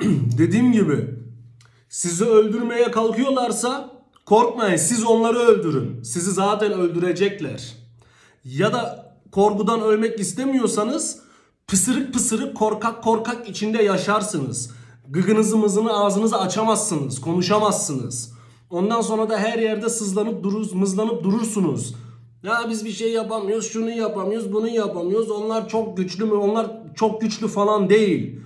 dediğim gibi sizi öldürmeye kalkıyorlarsa korkmayın siz onları öldürün. Sizi zaten öldürecekler. Ya da korkudan ölmek istemiyorsanız pısırık pısırık korkak korkak içinde yaşarsınız. Gıgınızı mızını ağzınızı açamazsınız, konuşamazsınız. Ondan sonra da her yerde sızlanıp durur, mızlanıp durursunuz. Ya biz bir şey yapamıyoruz, şunu yapamıyoruz, bunu yapamıyoruz. Onlar çok güçlü mü? Onlar çok güçlü falan değil.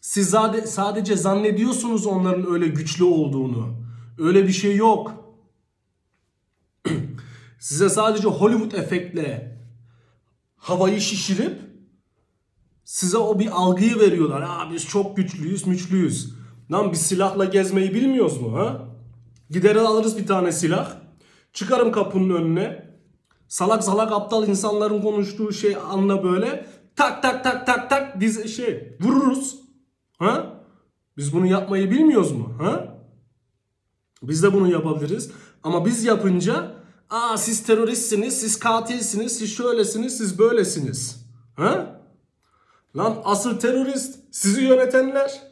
Siz sadece zannediyorsunuz onların öyle güçlü olduğunu. Öyle bir şey yok. Size sadece Hollywood efektle havayı şişirip size o bir algıyı veriyorlar. Ha biz çok güçlüyüz, müçlüyüz. Lan biz silahla gezmeyi bilmiyoruz mu ha? Gider alırız bir tane silah. Çıkarım kapının önüne. Salak salak aptal insanların konuştuğu şey anla böyle. Tak tak tak tak tak biz şey vururuz. Ha? Biz bunu yapmayı bilmiyoruz mu? Ha? Biz de bunu yapabiliriz. Ama biz yapınca aa siz teröristsiniz, siz katilsiniz, siz şöylesiniz, siz böylesiniz. Ha? Lan asıl terörist sizi yönetenler.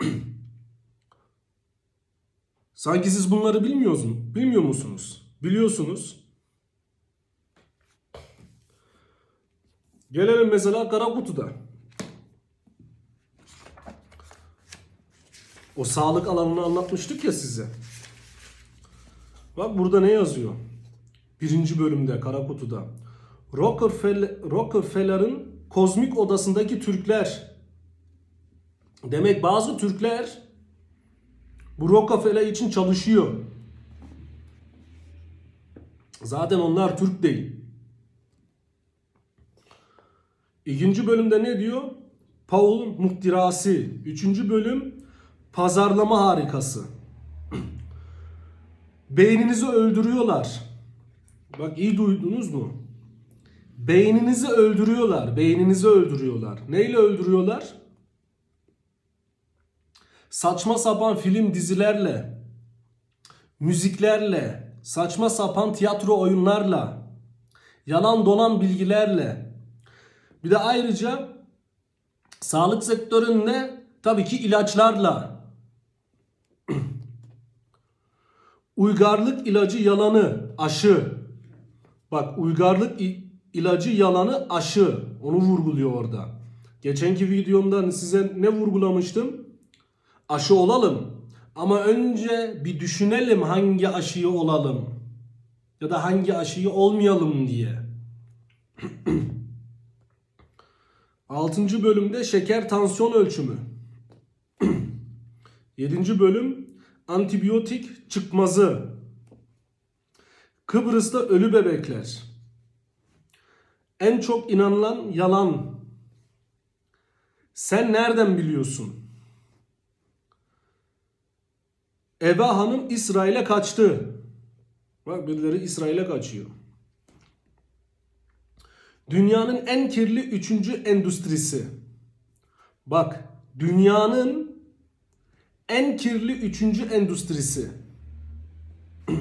Sanki siz bunları bilmiyoruz mu? Bilmiyor musunuz? Biliyorsunuz. Gelelim mesela kara kutuda. O sağlık alanını anlatmıştık ya size. Bak burada ne yazıyor? Birinci bölümde kara kutuda. Rockefeller, Rockefeller'ın kozmik odasındaki Türkler. Demek bazı Türkler bu Rockefeller için çalışıyor. Zaten onlar Türk değil. İkinci bölümde ne diyor? Paul muhtirası. Üçüncü bölüm pazarlama harikası. Beyninizi öldürüyorlar. Bak iyi duydunuz mu? Beyninizi öldürüyorlar. Beyninizi öldürüyorlar. Neyle öldürüyorlar? Saçma sapan film dizilerle, müziklerle, saçma sapan tiyatro oyunlarla, yalan dolan bilgilerle. Bir de ayrıca sağlık sektöründe tabii ki ilaçlarla. Uygarlık ilacı yalanı, aşı. Bak uygarlık ilacı yalanı aşı. Onu vurguluyor orada. Geçenki videomda size ne vurgulamıştım? Aşı olalım. Ama önce bir düşünelim hangi aşıyı olalım. Ya da hangi aşıyı olmayalım diye. Altıncı bölümde şeker tansiyon ölçümü. Yedinci bölüm antibiyotik çıkmazı. Kıbrıs'ta ölü bebekler. En çok inanılan yalan. Sen nereden biliyorsun? Eba Hanım İsrail'e kaçtı. Bak birileri İsrail'e kaçıyor. Dünyanın en kirli üçüncü endüstrisi. Bak dünyanın en kirli üçüncü endüstrisi.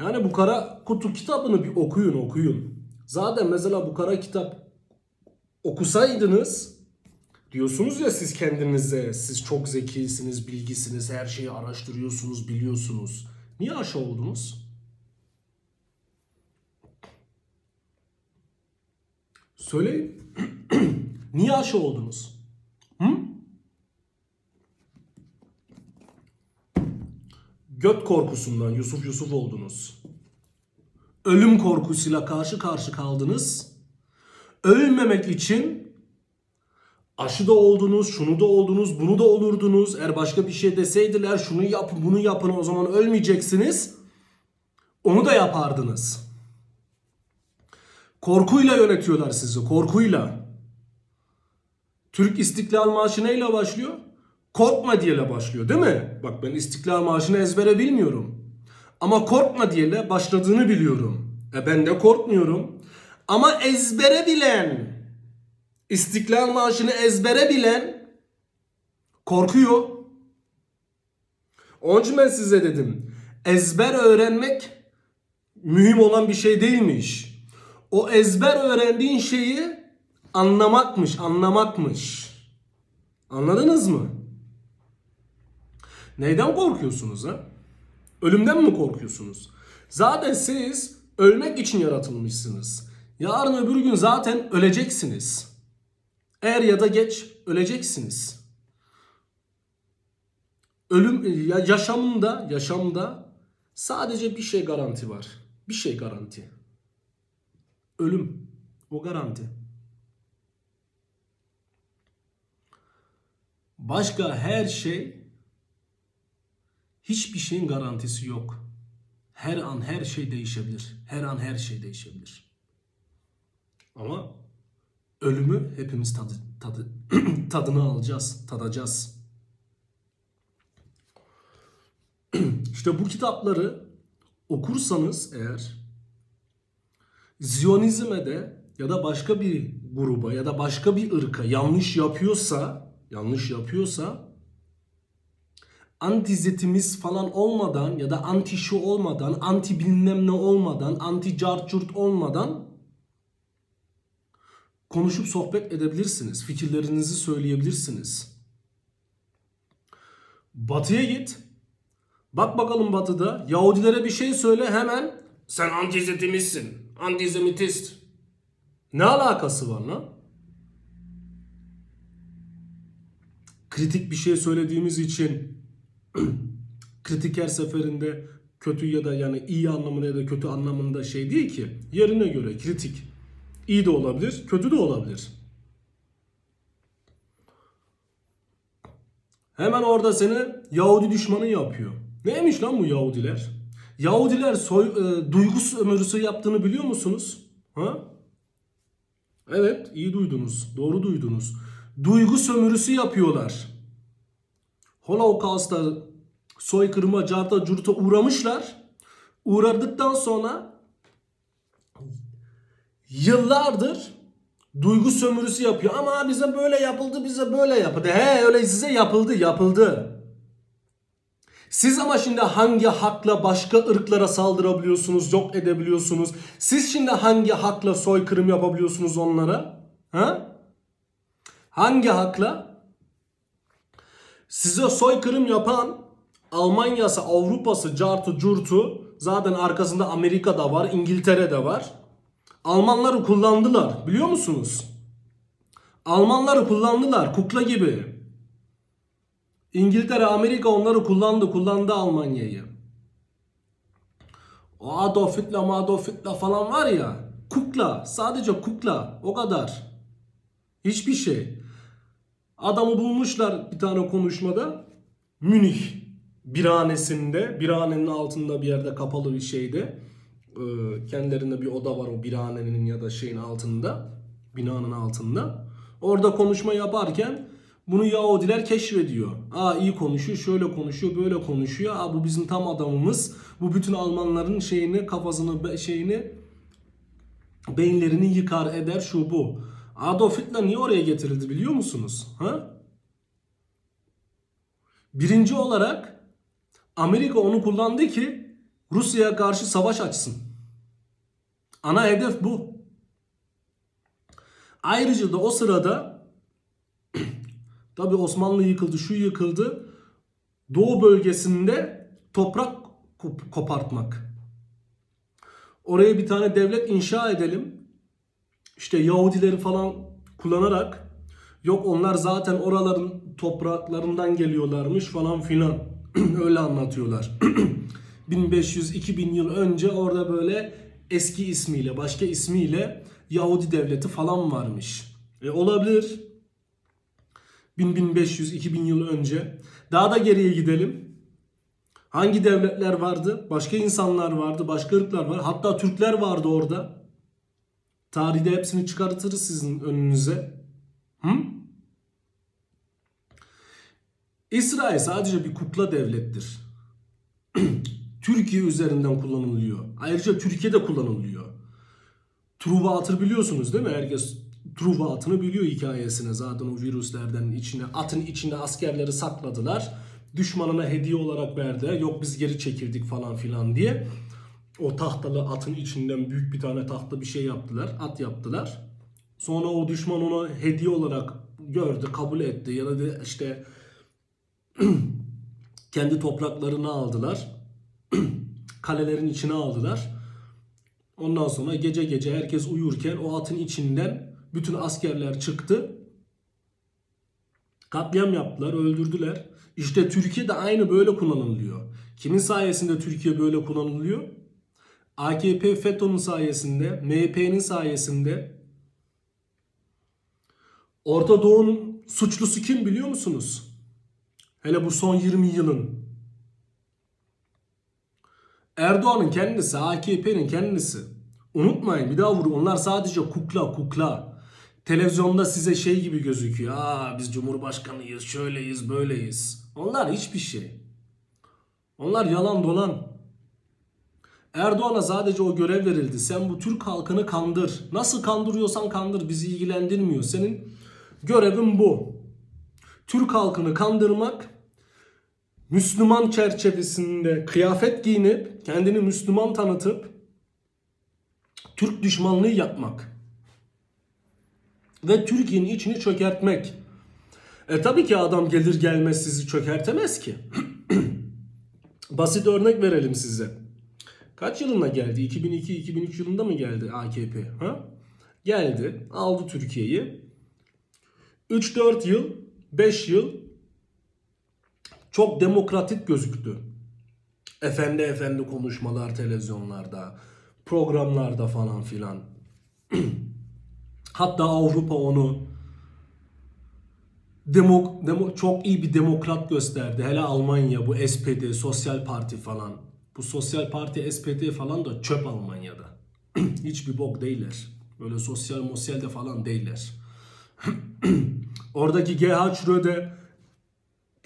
Yani bu kara kutu kitabını bir okuyun okuyun. Zaten mesela bu kara kitap okusaydınız diyorsunuz ya siz kendinize siz çok zekisiniz, bilgisiniz, her şeyi araştırıyorsunuz, biliyorsunuz. Niye aşı oldunuz? Söyleyin. Niye aşı oldunuz? Hı? Göt korkusundan Yusuf Yusuf oldunuz. Ölüm korkusuyla karşı karşı kaldınız. Ölmemek için aşı da oldunuz, şunu da oldunuz, bunu da olurdunuz. Eğer başka bir şey deseydiler şunu yapın, bunu yapın o zaman ölmeyeceksiniz. Onu da yapardınız. Korkuyla yönetiyorlar sizi, korkuyla. Türk İstiklal Marşı neyle başlıyor? Korkma diyeyle başlıyor değil mi? Bak ben İstiklal Marşı'nı ezbere bilmiyorum. Ama korkma diyeyle başladığını biliyorum. E ben de korkmuyorum. Ama ezbere bilen, İstiklal Marşı'nı ezbere bilen korkuyor. Onun için ben size dedim. Ezber öğrenmek mühim olan bir şey değilmiş. O ezber öğrendiğin şeyi anlamakmış, anlamakmış. Anladınız mı? Neyden korkuyorsunuz ha? Ölümden mi korkuyorsunuz? Zaten siz ölmek için yaratılmışsınız. Yarın öbür gün zaten öleceksiniz. Er ya da geç öleceksiniz. Ölüm ya yaşamında yaşamda sadece bir şey garanti var. Bir şey garanti. Ölüm. O garanti. Başka her şey hiçbir şeyin garantisi yok. Her an her şey değişebilir. Her an her şey değişebilir. Ama ölümü hepimiz tadı, tadı, tadını alacağız, tadacağız. İşte bu kitapları okursanız eğer Ziyonizme de ya da başka bir gruba ya da başka bir ırka yanlış yapıyorsa, yanlış yapıyorsa antizetimiz falan olmadan ya da anti şu olmadan, anti bilmem ne olmadan, anti carcurt olmadan konuşup sohbet edebilirsiniz. Fikirlerinizi söyleyebilirsiniz. Batıya git. Bak bakalım batıda Yahudilere bir şey söyle hemen sen antisemitistsin. Antisemitist. Ne alakası var lan? Kritik bir şey söylediğimiz için kritik her seferinde kötü ya da yani iyi anlamında ya da kötü anlamında şey değil ki. Yerine göre kritik. İyi de olabilir, kötü de olabilir. Hemen orada seni Yahudi düşmanı yapıyor. Neymiş lan bu Yahudiler? Yahudiler soy, e, duygu sömürüsü yaptığını biliyor musunuz? Ha? Evet, iyi duydunuz. Doğru duydunuz. Duygu sömürüsü yapıyorlar. Holocaust'a, soykırıma, carta, curta uğramışlar. Uğradıktan sonra yıllardır duygu sömürüsü yapıyor. Ama bize böyle yapıldı, bize böyle yapıldı. He öyle size yapıldı, yapıldı. Siz ama şimdi hangi hakla başka ırklara saldırabiliyorsunuz, yok edebiliyorsunuz? Siz şimdi hangi hakla soykırım yapabiliyorsunuz onlara? Ha? Hangi hakla? Size soykırım yapan Almanya'sı, Avrupa'sı, cartu, curtu zaten arkasında Amerika'da var, İngiltere'de var. Almanları kullandılar biliyor musunuz? Almanları kullandılar kukla gibi. İngiltere, Amerika onları kullandı, kullandı Almanya'yı. O Adolf Hitler, Adolf Hitler falan var ya, kukla, sadece kukla, o kadar. Hiçbir şey. Adamı bulmuşlar bir tane konuşmada. Münih birhanesinde, birhanenin altında bir yerde kapalı bir şeyde. Ee, kendilerinde bir oda var o birhanenin ya da şeyin altında, binanın altında. Orada konuşma yaparken bunu Yahudiler keşfediyor. Aa iyi konuşuyor, şöyle konuşuyor, böyle konuşuyor. Aa bu bizim tam adamımız. Bu bütün Almanların şeyini, kafasını, şeyini, beyinlerini yıkar eder şu bu. Adolf Hitler niye oraya getirildi biliyor musunuz? Ha? Birinci olarak Amerika onu kullandı ki Rusya'ya karşı savaş açsın. Ana hedef bu. Ayrıca da o sırada tabi Osmanlı yıkıldı, şu yıkıldı. Doğu bölgesinde toprak kop- kopartmak. Oraya bir tane devlet inşa edelim. İşte Yahudileri falan kullanarak yok onlar zaten oraların topraklarından geliyorlarmış falan filan. Öyle anlatıyorlar. 1500-2000 yıl önce orada böyle eski ismiyle, başka ismiyle Yahudi devleti falan varmış. E olabilir. 1000-1500-2000 yıl önce. Daha da geriye gidelim. Hangi devletler vardı? Başka insanlar vardı, başka ırklar var. Hatta Türkler vardı orada. Tarihte hepsini çıkartırız sizin önünüze. Hı? İsrail sadece bir kukla devlettir. Türkiye üzerinden kullanılıyor. Ayrıca Türkiye'de kullanılıyor. Truva atır biliyorsunuz değil mi? Herkes Truva atını biliyor hikayesine zaten o virüslerden içine. Atın içinde askerleri sakladılar. Düşmanına hediye olarak verdi. Yok biz geri çekildik falan filan diye. O tahtalı atın içinden büyük bir tane tahta bir şey yaptılar. At yaptılar. Sonra o düşman onu hediye olarak gördü, kabul etti. Ya da işte kendi topraklarına aldılar. Kalelerin içine aldılar. Ondan sonra gece gece herkes uyurken o atın içinden bütün askerler çıktı. Katliam yaptılar, öldürdüler. İşte Türkiye de aynı böyle kullanılıyor. Kimin sayesinde Türkiye böyle kullanılıyor? AKP FETÖ'nün sayesinde, MHP'nin sayesinde. Orta Doğu'nun suçlusu kim biliyor musunuz? Hele bu son 20 yılın. Erdoğan'ın kendisi, AKP'nin kendisi. Unutmayın bir daha vurun. Onlar sadece kukla kukla. Televizyonda size şey gibi gözüküyor. Aa biz cumhurbaşkanıyız, şöyleyiz, böyleyiz. Onlar hiçbir şey. Onlar yalan dolan. Erdoğan'a sadece o görev verildi. Sen bu Türk halkını kandır. Nasıl kandırıyorsan kandır bizi ilgilendirmiyor. Senin görevin bu. Türk halkını kandırmak, Müslüman çerçevesinde kıyafet giyinip kendini Müslüman tanıtıp Türk düşmanlığı yapmak ve Türkiye'nin içini çökertmek. E tabii ki adam gelir gelmez sizi çökertemez ki. Basit örnek verelim size. Kaç yılında geldi? 2002-2003 yılında mı geldi AKP? Ha? Geldi, aldı Türkiye'yi. 3-4 yıl, 5 yıl çok demokratik gözüktü. Efendi efendi konuşmalar televizyonlarda, programlarda falan filan. Hatta Avrupa onu demo, demo, çok iyi bir demokrat gösterdi. Hele Almanya bu SPD, Sosyal Parti falan. Bu Sosyal Parti, SPD falan da çöp Almanya'da. Hiçbir bok değiller. Böyle sosyal mosyal de falan değiller. Oradaki GH Röde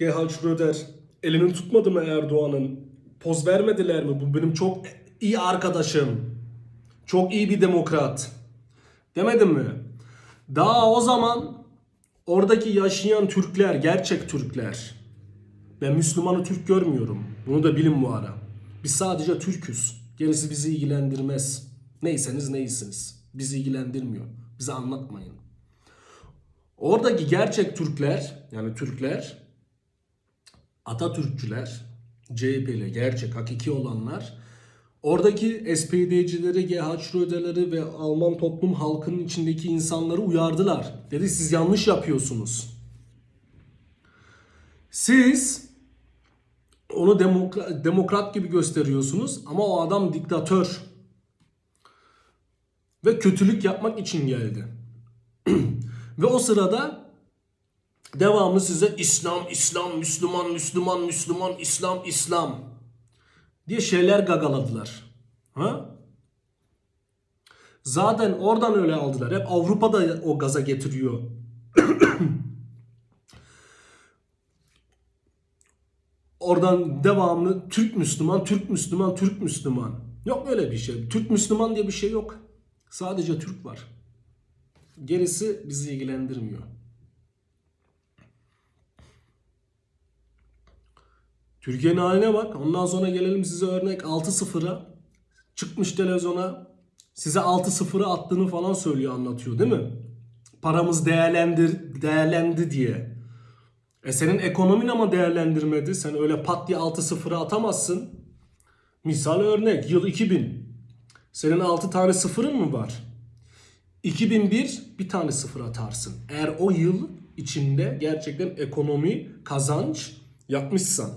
GH Röder elini tutmadı mı Erdoğan'ın? Poz vermediler mi? Bu benim çok iyi arkadaşım. Çok iyi bir demokrat. Demedim mi? Daha o zaman oradaki yaşayan Türkler, gerçek Türkler. Ben Müslümanı Türk görmüyorum. Bunu da bilin bu ara. Biz sadece Türküz. Gerisi bizi ilgilendirmez. Neyseniz neysiniz. Bizi ilgilendirmiyor. Bize anlatmayın. Oradaki gerçek Türkler, yani Türkler, Atatürkçüler, CHP'li gerçek hakiki olanlar oradaki SPD'cileri, GH Rödeleri ve Alman toplum halkının içindeki insanları uyardılar. Dedi siz yanlış yapıyorsunuz. Siz onu demokrat, demokrat gibi gösteriyorsunuz ama o adam diktatör. Ve kötülük yapmak için geldi. ve o sırada devamlı size İslam, İslam, Müslüman, Müslüman, Müslüman, İslam, İslam diye şeyler gagaladılar. Ha? Zaten oradan öyle aldılar. Hep Avrupa'da o gaza getiriyor. Oradan devamlı Türk Müslüman, Türk Müslüman, Türk Müslüman. Yok öyle bir şey. Türk Müslüman diye bir şey yok. Sadece Türk var. Gerisi bizi ilgilendirmiyor. Türkiye'nin haline bak. Ondan sonra gelelim size örnek 6-0'a. Çıkmış televizyona size 6-0'ı attığını falan söylüyor anlatıyor değil mi? Paramız değerlendir, değerlendi diye. E senin ekonomin ama değerlendirmedi. Sen öyle pat diye 6-0'ı atamazsın. Misal örnek yıl 2000. Senin 6 tane sıfırın mı var? 2001 bir tane sıfır atarsın. Eğer o yıl içinde gerçekten ekonomi kazanç yapmışsan.